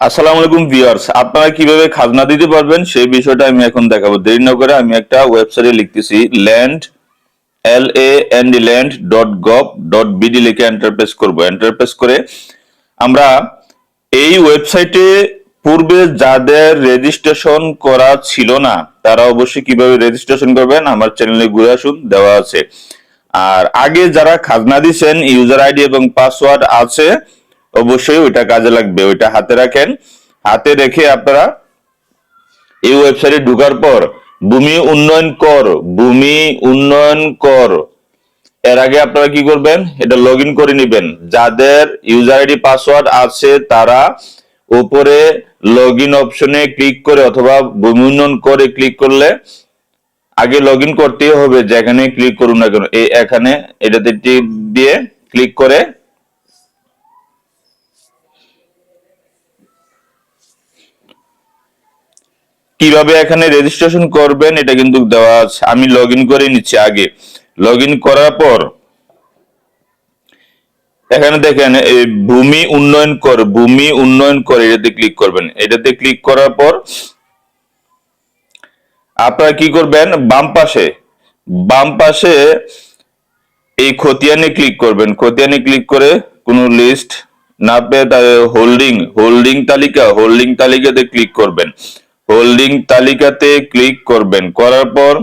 আসসালামু আলাইকুম ভিউয়ার্স, আপনারা কীভাবে খাজনা দিতে পারবেন সেই বিষয়টা আমি এখন দেখাবো। দেরি না করে আমি একটা ওয়েবসাইটে লিখতেছি land L A N D land dot gov dot BD লিখে এন্টারপ্রেস করব। এন্টারপ্রেস করে আমরা এই ওয়েবসাইটে পূর্বে যাদের রেজিস্ট্রেশন করা ছিল না, তারা অবশ্যই কীভাবে রেজিস্ট্রেশন করবেন আমার চ্যানেলে ঘুরে আসুন, দেওয়া আছে। আর আগে যারা খাজনা দিচ্ছেন ইউজার আইডি এবং পাসওয়ার্ড আছে অবশ্যই ওইটা কাজে লাগবে, ওইটা হাতে রাখেন। হাতে রেখে আপনারা এই ওয়েবসাইটে ঢোকার পর ভূমি উন্নয়ন কর, ভূমি উন্নয়ন কর। এর আগে আপনারা কি করবেন? এটা লগ করে নেবেন। যাদের ইউজার আইডি পাসওয়ার্ড আছে, তারা উপরে লগ অপশনে ক্লিক করে অথবা ভূমি উন্নয়ন করে ক্লিক করলে আগে লগ করতেই হবে, যেখানে ক্লিক করুন না কেন। এই এখানে এটাতে টিপ দিয়ে ক্লিক করে কীভাবে এখানে রেজিস্ট্রেশন করবেন, এটা কিন্তু দেওয়া আছে। আমি লগ করে নিচ্ছি আগে। লগ করার পর, এখানে দেখেন এই ভূমি উন্নয়ন কর, ভূমি উন্নয়ন কর, এটাতে ক্লিক করবেন। এটাতে ক্লিক করার পর, আপনারা কি করবেন? বাম পাশে বাম পাশে এই খতিয়ানে ক্লিক করবেন। খতিয়ানে ক্লিক করে কোনো লিস্ট না পেয়ে হোল্ডিং হোল্ডিং তালিকা হোল্ডিং তালিকাতে ক্লিক করবেন। হোল্ডিং তালিকাতে ক্লিক করবেন। করার পর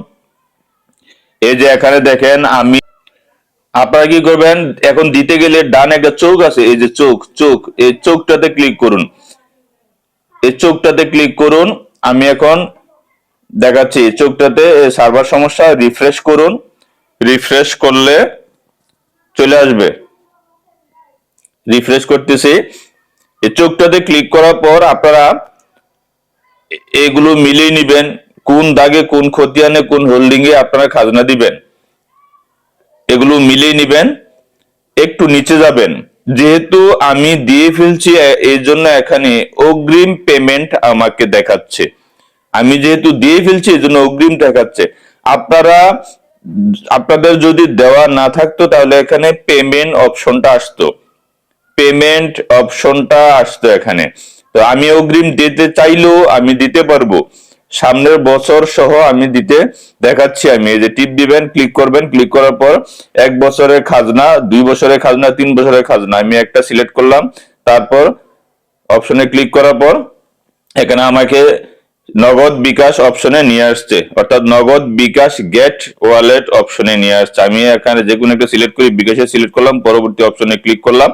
এই যে এখানে দেখেন আমি আপনারা কি করবেন? এখন দিতে গেলে ডান একটা চোখ আছে, এই যে চোখ চোখ, এই চোখটাতে ক্লিক করুন। এই চোখটাতে ক্লিক করুন। আমি এখন দেখাচ্ছি, এই চোখটাতে সার্ভার সমস্যা, রিফ্রেশ করুন। রিফ্রেশ করলে চলে আসবে। রিফ্রেশ করতেছি। এই চোখটাতে ক্লিক করার পর আপনারা এগুলো মিলিয়ে নিবেন। কোন দাগে, কোন খতিয়ানে, কোন হোল্ডিং এ আপনারা খাজনা দিবেন। এগুলো মিলিয়ে নিবেন, একটু নিচে যাবেন। যেহেতু আমি দিয়ে ফেলছি এই জন্য এখানে অগ্রিম পেমেন্ট আমাকে দেখাচ্ছে। আমি যেহেতু দিয়ে ফেলছি এই জন্য অগ্রিম দেখাচ্ছে। আপনারা, আপনাদের যদি দেওয়া না থাকতো, তাহলে এখানে পেমেন্ট অপশনটা আসতো। পেমেন্ট অপশনটা আসতো এখানে। তো আমি অগ্রিম দিতে চাইলেও আমি দিতে পারব। সামনের বছর সহ আমি দিতে দেখাচ্ছি আমি। এই যে টিপ দিবেন, ক্লিক করবেন, ক্লিক করার পর এক বছরের খাজনা, দুই বছরের খাজনা, তিন বছরের খাজনা। আমি একটা সিলেক্ট করলাম, তারপর অপশনে ক্লিক করার পর এখানে আমাকে নগদ বিকাশ অপশনে নিয়ে আসছে। অর্থাৎ নগদ বিকাশ গেট ওয়ালেট অপশনে নিয়ে আসছে। আমি এখানে যে কোনো একটা সিলেক্ট করি বিকাশে সিলেক্ট করলাম, পরবর্তী অপশনে ক্লিক করলাম।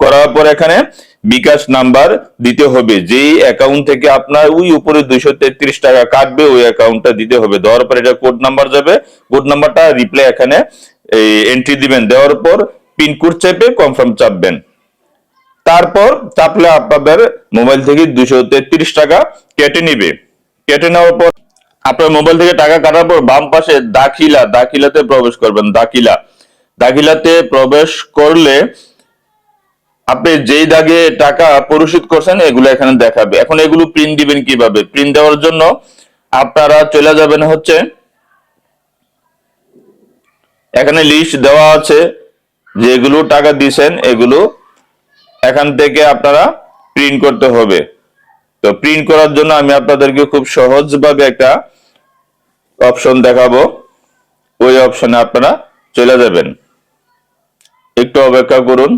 করার পর এখানে বিকাশ নাম্বার দিতে হবে। যেই অ্যাকাউন্ট থেকে আপনার ওই উপরে দুইশো তেত্রিশ টাকা কাটবে, ওই অ্যাকাউন্টটা দিতে হবে। দেওয়ার পর এটা কোড নাম্বার যাবে। কোড নাম্বারটা রিপ্লাই এখানে এন্ট্রি দিবেন। দেওয়ার পর পিনকোড চেপে কনফার্ম চাপবেন। তারপর চাপলে আপনাদের মোবাইল থেকে দুশো তেত্রিশ টাকা কেটে নিবে। কেটে নেওয়ার পর আপনার মোবাইল থেকে টাকা কাটার পর বাম পাশে দাখিলা, দাখিলাতে প্রবেশ করবেন। দাখিলা। দাখিলাতে প্রবেশ করলে আপনি যেই দাগে টাকা পরিশোধ করছেন, এগুলো এখানে দেখাবে। এখন এগুলো প্রিন্ট দিবেন কীভাবে? প্রিন্ট দেওয়ার জন্য আপনারা চলে যাবেন হচ্ছে, এখানে লিস্ট দেওয়া আছে, যেগুলো টাকা দিছেন এগুলো এখান থেকে আপনারা প্রিন্ট করতে হবে। তো প্রিন্ট করার জন্য আমি আপনাদেরকে খুব সহজভাবে একটা অপশন দেখাবো। ওই অপশনে আপনারা চলে যাবেন। একটু অপেক্ষা করুন।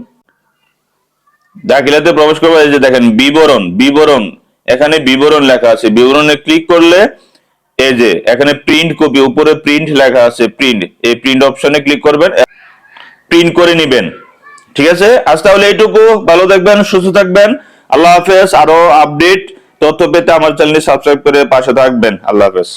দাখিলাতে প্রবেশ করব এই যে দেখেন, বিবরণ বিবরণ, এখানে বিবরণ লেখা আছে। বিবরণে ক্লিক করলে এই যে, এখানে প্রিন্ট কপি উপরে প্রিন্ট লেখা আছে প্রিন্ট এই প্রিন্ট অপশনে ক্লিক করবেন প্রিন্ট করে নিবেন। ঠিক আছে? আজ তাহলে এইটুকু। ভালো থাকবেন, সুস্থ থাকবেন। আল্লাহ হাফেজ। আরও আপডেট তথ্য পেতে আমার চ্যানেলটি সাবস্ক্রাইব করে পাশে থাকবেন। আল্লাহ হাফেজ।